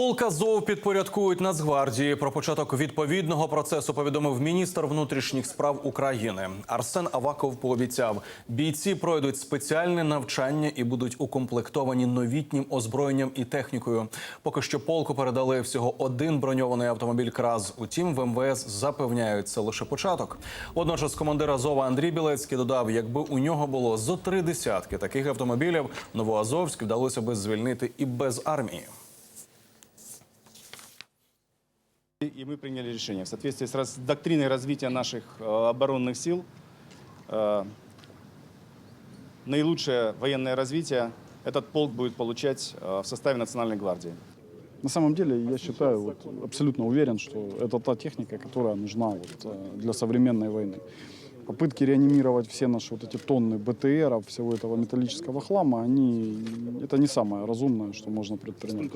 Полк Азов підпорядкують Нацгвардії. Про початок відповідного процесу повідомив міністр внутрішніх справ України. Арсен Аваков пообіцяв, бійці пройдуть спеціальне навчання і будуть укомплектовані новітнім озброєнням і технікою. Поки що полку передали всього один броньований автомобіль КРАЗ. Утім, в МВС запевняють, це лише початок. Водночас командир Азова Андрій Білецький додав, якби у нього було зо три десятки таких автомобілів, Новоазовськ вдалося би звільнити і без армії. И мы приняли решение в соответствии с раз- доктриной развития наших э, оборонных сил. э, наилучшее военное развитие этот полк будет получать э, в составе Национальной гвардии. На самом деле, я считаю, вот, абсолютно уверен, что это та техника, которая нужна вот, для современной войны. Попытки реанимировать все наши вот эти тонны БТРов, всего этого металлического хлама, они, это не самое разумное, что можно предпринять.